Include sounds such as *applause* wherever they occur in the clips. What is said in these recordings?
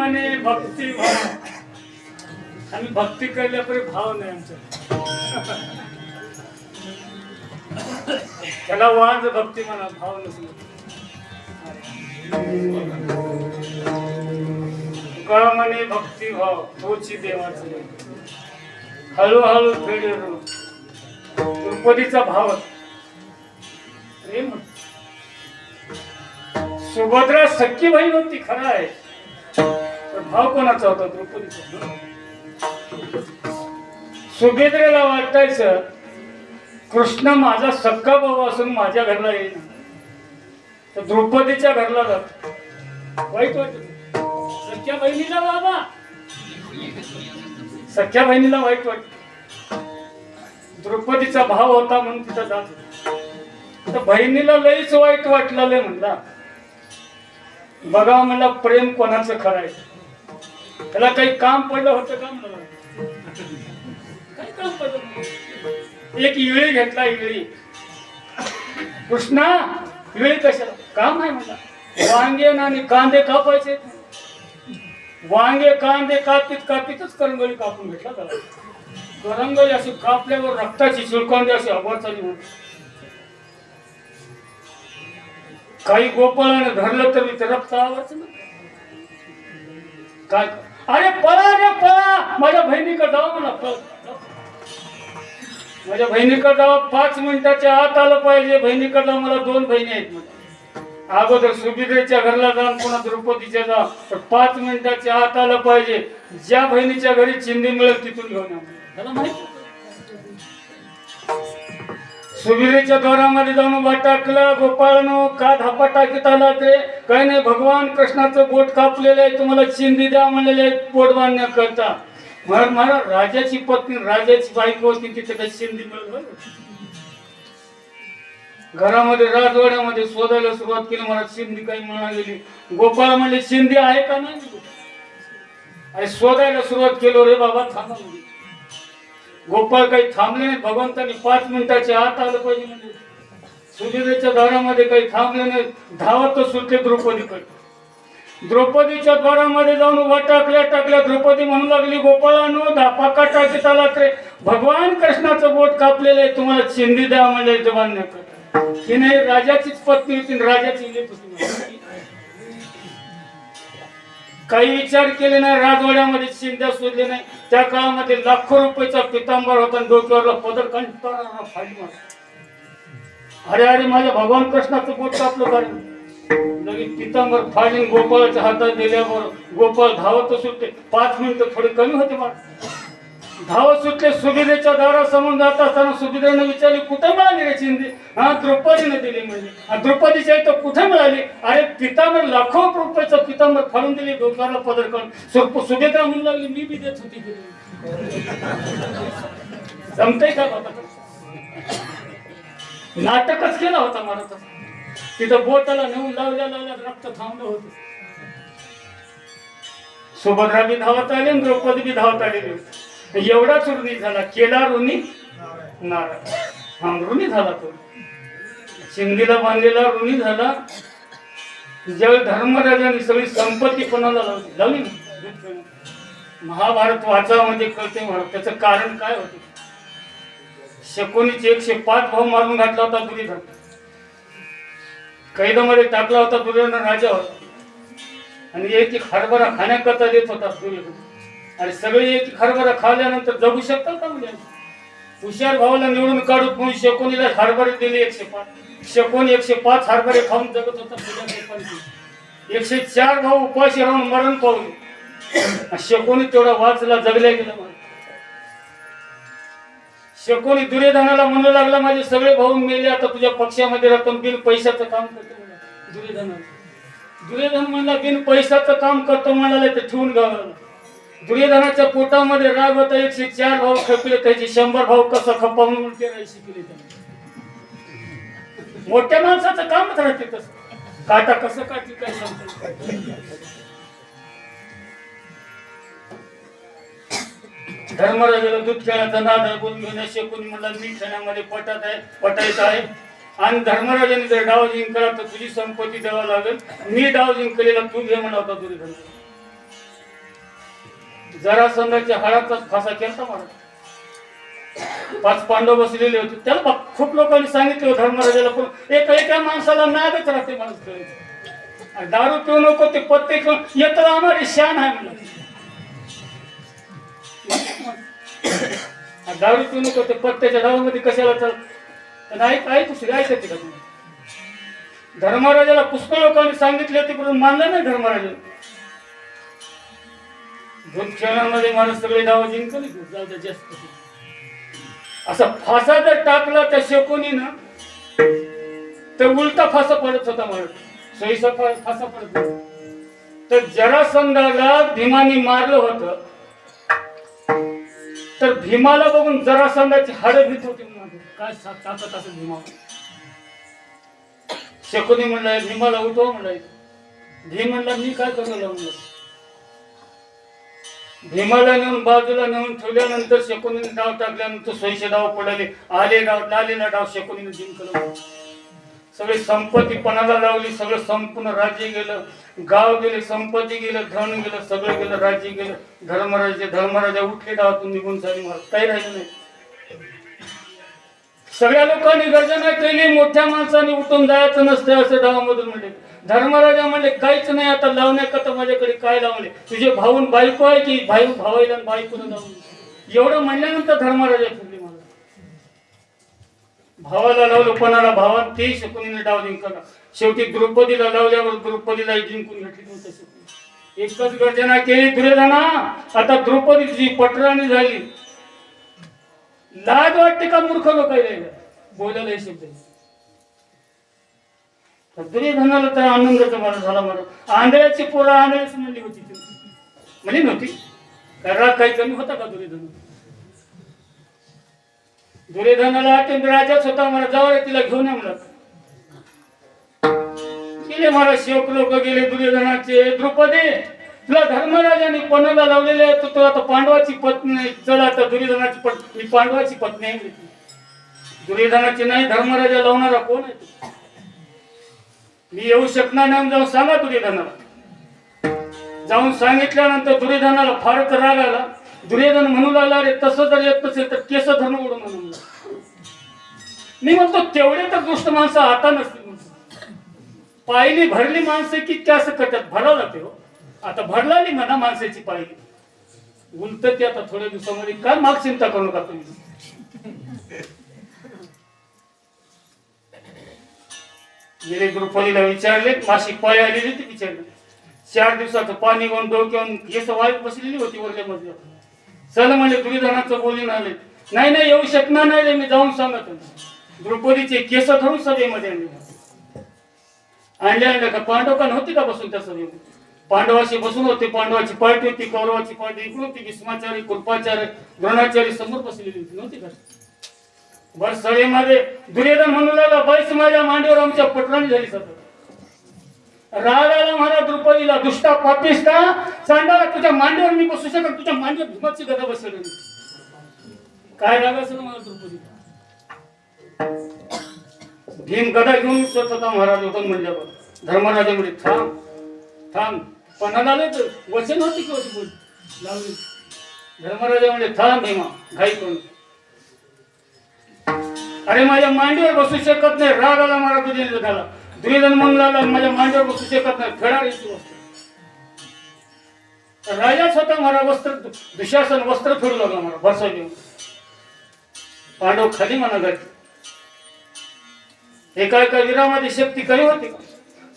म्हणे भक्ती भाव आणि भक्ती केल्यापरी भाव नाही आमचा त्याला वाज भक्ती म्हणा भाव नसलो तुका म्हणे भक्ती भाव तोची देवाचे. हळूहळू फेडेलो द्रौपदीचा भाव प्रेम सुभद्रा सख्खी बहीण होती खरं आहे. भाव कोणाचा होता? द्रौपदीचा. सुभेद्रेला वाटायचं कृष्ण माझा सक्का भाऊ असून माझ्या घरला येईल. तर द्रौपदीच्या घरला जात. वाईट वाटत सख्या बहिणीला बाबा सख्या बहिणीला वाईट वाटत. द्रौपदीचा भाव होता म्हणून तिथं जात. तर बहिणीला लईच वाईट वाटलं लय म्हणला. बघा म्हणला प्रेम कोणाचं खरं आहे? त्याला काही काम पडलं होतं का काय काम पडलं एक इळी घेतला इळी. कृष्णा इळी कशाला? काम आहे म्हणला. वांगे आणि कांदे कापायचे. वांगे कांदे कापीत कापीतच करंगळी कापून घेतला त्याला. करंगळी अशी कापल्यावर रक्ताची चिळकांदी अशी अभर चालली होती. काही गोपाळाने धरलं तर इथे रक्त आवाच ना काय अरे पळा रे पळा. माझ्या बहिणीकडे जाऊ म्हणा. पळ. माझ्या बहिणीकडे जाऊ पाच मिनिटाच्या आत आलं पाहिजे. बहिणीकडे मला दोन बहिणी आहेत अगोदर सुबिद्रेच्या घरला जाऊन पुन्हा द्रौपदीच्या जा. पण पाच मिनिटाच्या आत आलं पाहिजे. ज्या बहिणीच्या घरी चिंदी मिळेल तिथून घेऊन त्याला माहिती सुविधेच्या दोरामध्ये जाऊन वाटाकला गोपाळनो का धापा टाकीत आला ते? काही नाही भगवान कृष्णाचं बोट कापलेलं आहे तुम्हाला चिंदी द्या म्हणलेले आहे पोट बांधण्याकरता. मला मला राजाची पत्नी राजाची बायको होती तिथे काही चिंदी मिळत घरामध्ये राजवाड्यामध्ये शोधायला सुरुवात केली मला चिंदी काही म्हणालेली गोपाळ म्हणले चिंदी आहे का नाही? शोधायला सुरुवात केलो रे बाबा थांबा गोपाळ काही थांबले नाही भगवंतांनी पाच मिनिटाच्या आत आलं पाहिजे म्हणजे. सुविधेच्या दारामध्ये काही थांबले नाही धावत सुटले द्रौपदीकडे. द्रौपदीच्या द्वारामध्ये जाऊन उभा टाकल्या टाकल्या द्रौपदी म्हणू लागली गोपाळानो धापाका टाकीत आला ते भगवान कृष्णाचं बोट कापलेलं आहे तुम्हाला शिंदी द्या म्हणजे जवान्याकडे हिने राजाचीच पत्नी होती राजाची लेक होती काही विचार केले नाही राजवाड्यामध्ये शिंद्या शोधले नाही. त्या काळामध्ये लाखो रुपयाचा पितांबर होता आणि डोक्यावरला पदर कंटाळा फाडी अरे अरे माझ्या भगवान कृष्णाचं बोट कापलं कारण लगेच पितांबर फाडीन गोपाळाच्या हातात दिल्यावर गोपाळ धावत सुटते पाच मिनिटं थोडे कमी होते मला धावत सुटले सुविधेच्या दारासमोर जात असताना सुविधेने विचारली कुठे मिळाली रे चिंदी हा द्रौपदीने दिली म्हणजे आणि द्रौपदीच्या तर कुठे मिळाली? अरे पितांबर लाखो रुपयाचं पितांबर फाडून दिली डोक्याला पदर करून सुभेद्रा म्हणू लागली मी बी देत होती जमतंय का बाबा? नाटकच केला होता मला तसं तिथं बोटाला नेऊन लावल्या लावल्या रक्त थांबलं होतं. सुभद्रा बी धावत आली आणि द्रौपदी बी धावत आलेली एवढाच ऋणी झाला. केला ऋणी नाराज हा ऋणी झाला तो. शिंदीला बांधलेला ऋणी झाला. ज्यावेळी धर्मराजाने सगळी संपत्ती कोणाला लावली? लावली महाभारत वाचा म्हणजे कळते मला. त्याचं कारण काय होते? शकोनीचे एकशे पाच भाऊ मारून घातला होता दुर्योधन. कैदामध्ये टाकला होता दुर्योधन राजा होता आणि एक एक हरभरा खाण्याकरता देत होता दुर्योधन. आणि सगळे एक हरभरा खाल्ल्यानंतर जगू शकतात का म्हणजे? हुशार भावाला निवडून काढून कोणी शकुनीला हरभरे दिले एकशे पाच. शकुनी एकशे पाच हरभरे खाऊन जगत होता एकशे चार भाऊ उपाशी राहून मरण पावले. शकुनी तेवढा वाचला जगल्या गेला शकोनी दुर्योधनाला म्हणू लागला माझे सगळे भाऊ मेले आता तुझ्या पक्षामध्ये रक्कम बिन पैशाचं काम करतो दुर्योधनाला दुर्योधन म्हणला बिन पैशाचं काम करतो म्हणाला ते ठेवून गावाला दुर्योधनाच्या पोटामध्ये राग होता एकशे चार भाऊ खपले त्याचे शंभर भाऊ कसं खपावून म्हणून नाही शिकले त्याने. मोठ्या माणसाचं कामच राहते तस. काटा कसं काटी काय धर्मराजाला दूध खेळाचा नाद ऐकून बोलून घेण्या शेकून मी खेळण्यामध्ये पटत आहे पटायचं आहे. आणि धर्मराजाने जर डाव जिंकला तर तुझी संपत्ती द्यावा लागेल. मी डाव जिंकलेला तू घे म्हणा होता दुर्योधन जरा हळाचा फासा केला महाराज पाच पांडव बसलेले होते. त्याला खूप लोकांनी सांगितले धर्मराजाला पण. एका एका माणसाला नादच राहते माणूस दारू पिऊ नको ते पत्ते घेऊन येत आम्हाला शान आहे म्हणून. *coughs* दारू पिऊ नको ते पत्त्याच्या डावामध्ये कशाला चाल? नाही ऐक दुसरी शक ऐकते का तुम्ही धर्मराजाला पुष्कळ लोकांनी सांगितले ते करून मानलं नाही धर्मराजाला. दोन खेळांमध्ये माणूस सगळे डाव जिंकले जाऊ द्या जास्त असा फासा जर टाकला त्या शेकोनीनं तर उलटा फासा पडत होता मला सोयीचा फासा पडत होता. तर जरासंधाला भीमाने मारलं होतं. तर भीमाला बघून जरासंधाची हाड भीत होती काय सा- ताकद भीमा भीमावर? शकुनी म्हणलाय भीमाला उठव म्हणलाय भीम म्हणला मी काय करू म्हणलं भीमाला नेऊन बाजूला नेऊन ठेवल्यानंतर शकुनीने डाव टाकल्यानंतर सोयीचे डाव पडले. आले डाव लालेला डाव शकुनीने जिंकलं. सगळी संपत्ती पणाला लावली सगळं संपूर्ण राज्य गेलं. गाव गेले संपत्ती गेलं धन गेलं सगळं गेलं राज्य गेलं. धर्मराजे धर्मराजा उठले डावातून निघून झाली. मला काही राहिलं नाही. सगळ्या लोकांनी गर्जना केली मोठ्या माणसाने उठून जायचं नसते असं डावामधून म्हणले. धर्मराजा म्हणले काहीच नाही आता लावण्याकरता माझ्याकडे काय लावले? तुझे भाऊन बायको आहे की भाई भावाईला आणि बायकोनं लावून एवढं म्हणल्यानंतर धर्मराजा फिरले मला. भावाला लावलं कोणाला भावान ते शकुनीने डाव जिंकला शेवटी द्रौपदीला लावल्यावर द्रौपदीला जिंकून घेतली नव्हतं एकच गर्जना केली दुर्योधना. आता द्रौपदीची पटराणी झाली लाज वाटते का मूर्ख लोक बोलायला शब्द दुर्योधनाला तर आनंदाचा मला झाला मला आंधळ्याची पोरं आंधळ्याच म्हणली होती ती. म्हणजे नव्हती. का राग काही कमी होता का दुर्योधन दुर्योधनाला अत्यंत राजाच होता मला जाऊ तिला घेऊन या म्हणत गेले मला शेवक लोक गेले दुर्योधनाचे द्रुपदे. तुला धर्मराजाने पणाला लावलेले आहे, तू आता पांडवाची पत्नी चल आता दुर्योधनाची पत्नी पांडवाची पत्नी आहे. दुर्योधनाची नाही धर्मराजा लावणारा कोण आहे? तू? मी येऊ शकणार नाही जाऊन सांगा दुर्योधनाला. जाऊन सांगितल्यानंतर दुर्योधनाला फारच राग आला. दुर्योधन म्हणू लागला रे तसं जर येत नसेल तर केस धर्म उडून म्हणून. मी म्हणतो तेवढे तर दुष्ट माणसं आता नसतील पायली भरली माणसं की त्या असं करतात भरावं लागते हो. आता भरला नाही म्हणा माणसाची पायली. उलट ते आता थोड्या दिवसामध्ये काय माग चिंता करू नका तुम्ही? गेले द्रुपदीला विचारले मासिक पाय आलेली होती विचारले। चार दिवसाचं पाणी घेऊन डोक्यावून केस वाईट बसलेली होती वरल्या मधल्या चल म्हणजे दुर्योधनाचं बोलून आले नाही नाही येऊ शकणार नाही रे मी जाऊन सांगत द्रुपदीचे द्रौपदीचे केस धरून सभेमध्ये आणले आणले आणले का पांडव का नव्हते हो? का बसून हो, त्या सभेमध्ये पांडवाशी बसून होते पांडवाची पार्टी होती कौरवाची पार्टी इकडे होती भीष्माचारी कृपाचार्य द्रोणाचार्य समोर बसलेली होती नव्हती का वर सभेमध्ये दुर्योधन म्हणू लागला बैस माझ्या मांडीवर आमच्या पटलांनी झाली सतत रागाला म्हणा द्रुपदीला दुष्टा पापिष्टा सांडाला तुझ्या मांडीवर मी बसू शकत तुझ्या मांडीवर भीमाची गदा बसेल काय राग असेल मला द्रुपदीला? भीम गदा घेऊन स्वतः महाराज होता म्हणल्यावर धर्मराजा म्हणजे थांब थांब. पणाला आले तर वचन होती की होती बोल लावली. धर्मराजा म्हणजे थांब भीमा घाई करून अरे माझ्या मांडीवर बसू शकत नाही. राग आला मला तुझ्या झाला दुर्योधन म्हणून लागला माझ्या मांडीवर बसू शकत नाही. फेडा राजा स्वतः मला वस्त्र दुशासन वस्त्र फिरू लागला मला बसा देऊन पांडव खाली म्हणा घातली एका एका वीरामध्ये शक्ती कमी होती.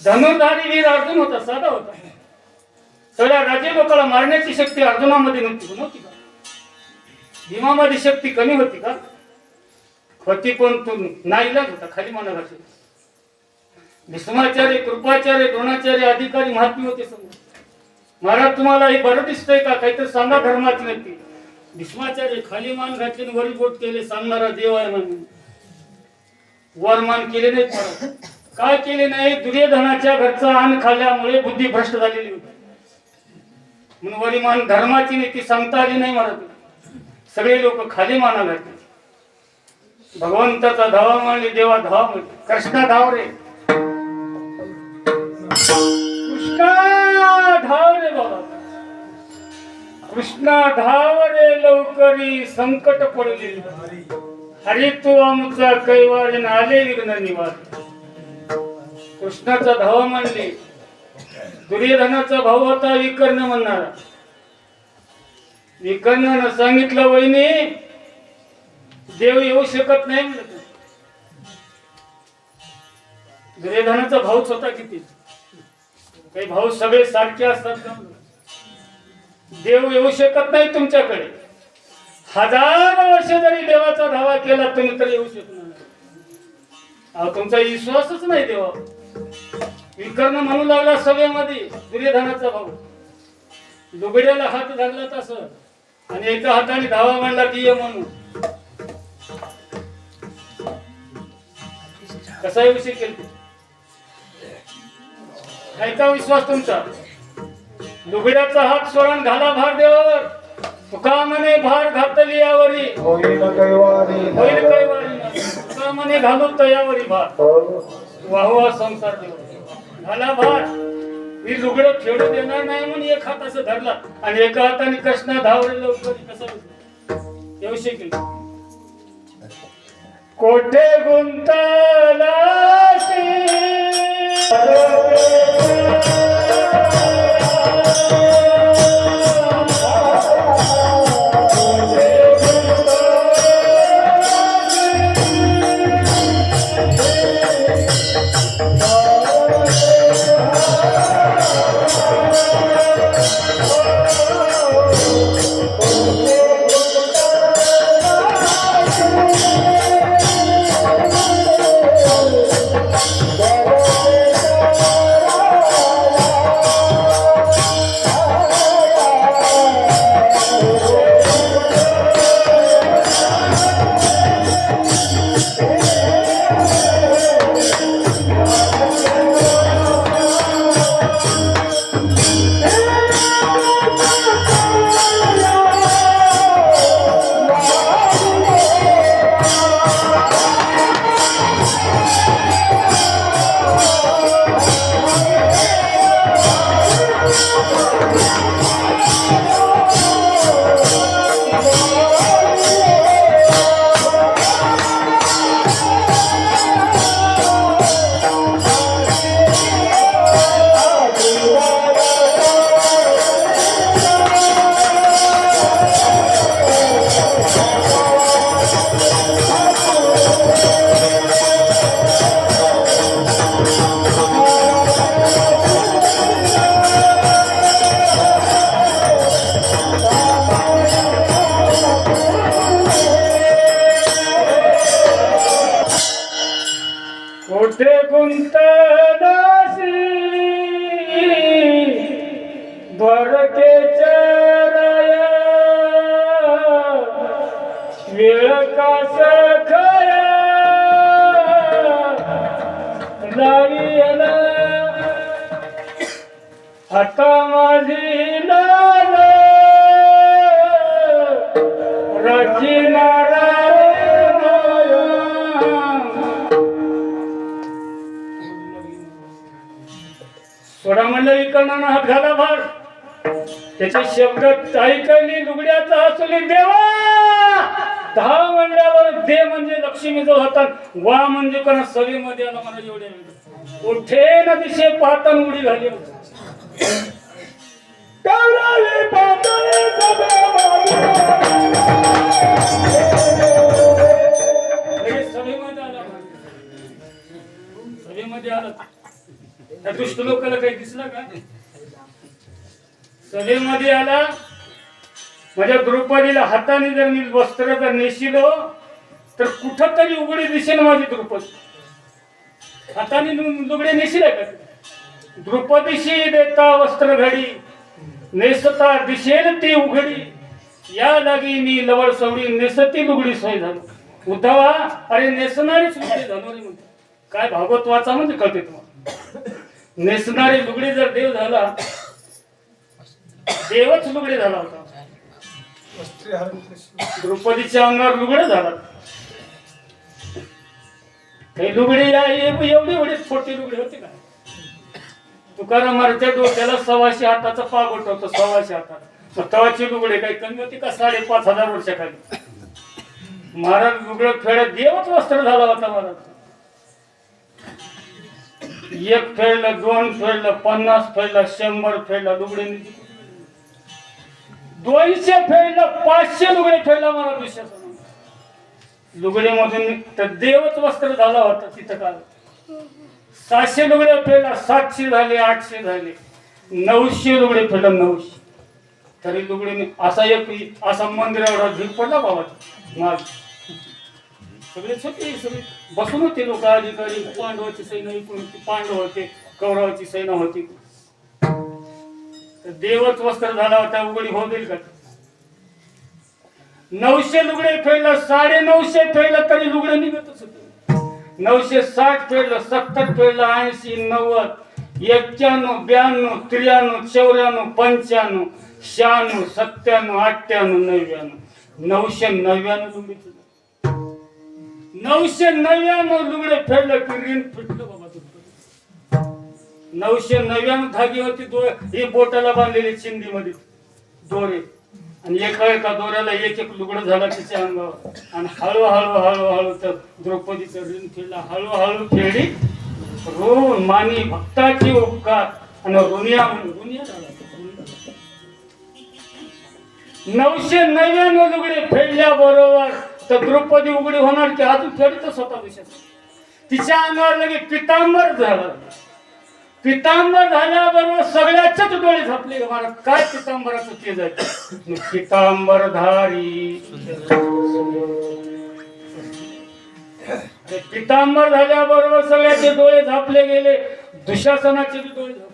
धनुर्धारी वीर अर्जुन होता साधा होता. सगळ्या राजे लोकांना मारण्याची शक्ती अर्जुनामध्ये नव्हती नव्हती का? भीमामध्ये शक्ती कमी होती का? होती पण तू नाईलाज होता खाली माना घातली भीष्माचार्य कृपाचार्य द्रोणाचार्य अधिकारी महात्मे होते समोर महाराज तुम्हाला हे बरं दिसतंय का? काहीतरी सांगा धर्माची नाही भीष्माचार्य खाली मान घातले वरी बोट केले सांगणारा देव आहे म्हणून. वरमान केले नाही काय केले नाही? दुर्योधनाच्या घरचा अन्न खाल्ल्यामुळे बुद्धी भ्रष्ट झालेली होती. म्हणून वरिमान धर्माची नीती सांगता आली नाही महाराज. सगळे लोक खाली माना घातले भगवंताचा धावा म्हणजे देवा धावा म्हणजे कृष्णा धाव रे कृष्णा धाव रे बाबा. कृष्णा धावरे लवकरी संकट पडले हरी तू आमचा कैवारी आले विघ्न निवास कृष्णाचा धावा मानले. दुर्योधनाचा भाऊ होता विकर्ण म्हणणारा. विकर्णानं सांगितलं वहिनी देव येऊ शकत नाही म्हणलं दुर्योधनाचा भाऊच होता किती? काही भाऊ सगळे सारखे असतात ना देव येऊ शकत नाही तुमच्याकडे. हजार वर्ष जरी देवाचा धावा केला तुम्ही तर येऊ शकणार नाही. तुमचा विश्वासच नाही देवा. विकर्ण म्हणू लागला सभेमध्ये दुर्योधनाचा भाऊ. लुगड्याला हात धरला तसं. आणि एका हाताने धावा मांडला की ये म्हणून. कसा येऊ शकेल ते? का विश्वास तुमचा? लुगड्याचा हात सोडून घाला भार देवावर तुका भार घातली यावरी. होईल कैवारी होईल घालू तयावरी भार. वाहवा संसार देव. घाला भार. मी लुगडं खेळू देणार नाही म्हणून एक हात असं धरला आणि एका हाताने कृष्णा धावले लवकर. कसं येऊ शकेल कोठे गुंता कोठे गुंतनासी द्वारकेच्या वेळ कास खया लावी आता माझी लाल राजी सोडा म्हणलं विकर्णानं हात घाला भार त्याचे शब्द ऐकली लुगड्याचा हसली देवा. दहा म्हणल्यावर दे म्हणजे लक्ष्मीचा हातात वा म्हणजे कोणा सभेमध्ये आला मला एवढे. उठे न दिशे पाहताना उडी घाली. सभेमध्ये. लगेच सभेमध्ये आला. सभेमध्ये आला. त्या दुष्ट लोकांना काही दिसलं का? सभेमध्ये आला माझ्या द्रौपदीला हाताने जर मी वस्त्र जर नेशिलो तर कुठं तरी उघडी दिसेल माझी द्रौपदी. हाताने लु- लुगडे का? द्रुपदीशी देता वस्त्र घडी नेसता दिसेल ती उघडी. या लागी मी लवळ सवडी नेसती लुगडी सोय झालो. उद्धवा अरे नेसणारी सुद्धा झालो रे काय भागवत वाचा म्हणजे कळते तुम्हाला. नेसणारी लुगडी जर देव झाला देवच लुगडे झाला होता. द्रौपदीच्या अंगावर लुगडे झाला. काही लुगडी या एवढी एवढी छोटी लुगडी होती का? तुकाराम महाराजच्या डोक्याला सव्वाशे हाताचा पागोट होता सव्वाशे हाताचा. तवाची लुगडे काही कमी होती का? साडेपाच हजार वर्षाखाली. महाराज लुगडं फेडत देवच वस्त्र झाला होता महाराज. एक फेडलं दोन फेडलं पन्नास फेडलं शंभर फेडलं लुगडे दोनशे फेडलं पाचशे लुगडे फेडला मला दुसऱ्या लुगडेमधून तर देवच वस्त्र झाला होता तिथं काल. सातशे लुगडे फेडला सातशे झाले आठशे झाले. नऊशे लुगडे फेडलं नऊशे. तरी लुगडे असा एक असा मंदिरावर भीड पडला बाबा. माझ सगळे होते सगळे बसून होते लोक अधिकारी पांडवाची सैन्य एकूण होती पांडव होते कौरवाची सैन्य होती. तर देवच वस्त्र झाला होता उघडी होऊ देईल का? नऊशे लुगडे फेडलं साडे नऊशे फेडलं तरी लुगडे निघतच होते. नऊशे साठ फेडलं सत्तर फेडलं ऐंशी नव्वद एक्क्याण्णव ब्याण्णव त्र्याण्णव चौऱ्याण्णव पंच्याण्णव शहाण्णव सत्त्याण्णव अठ्ठ्याण्णव नव्याण्णव. नऊशे नव्याण्णव लुगडे नऊशे नव्याण्णव लुगडे फेडले की फिटलं बाबा नऊशे नव्याण्णव धागे होती दो हे बोटाला बांधलेली चिंदी मध्ये दोरे. आणि एका एका दोऱ्याला एक एक लुगडं झाला तिच्या अंगावर. आणि हळूहळू हळूहळू तर द्रौपदीचं ऋण खेळला हळूहळू खेळली ऋण मानी भक्ताची उपकार. आणि रुनिया म्हणून रुनिया झाला. नऊशे नव्याण्णव लुगडे फेडल्या बरोबर. तर द्रौपदी उघडी होणार की अजून फेडतच होता विषय तिच्या अंगावर लगे पितांबर झालं. पितांबर झाल्याबरोबर सगळ्याच्याच डोळे झापले. महाराज काय पितांबराचं ते जायचं पितांबर धारी पितांबर झाल्याबरोबर सगळ्याचे डोळे झापले गेले. दुशासनाचे डोळे झापले.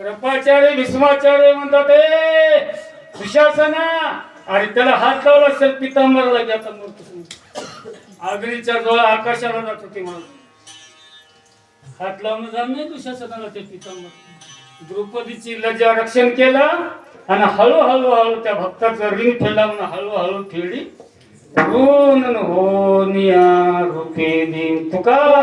कृपाचार्य भीष्माचार्य म्हणतात ए दुशासना आणि त्याला हात लावला असेल पितांबराला घ्यायचा मूर्त आगरीच्या डोळा आकाशाला जात होती मला हात लावणं जात नाही दुशासनाला ते पितांबर द्रौपदीची लज्जा रक्षण केला आणि हळूहळू हळू त्या भक्ताचं रिंग फेडला म्हणून हळूहळू ठेवली ऋण होनिया रूपे दिन. तुकारा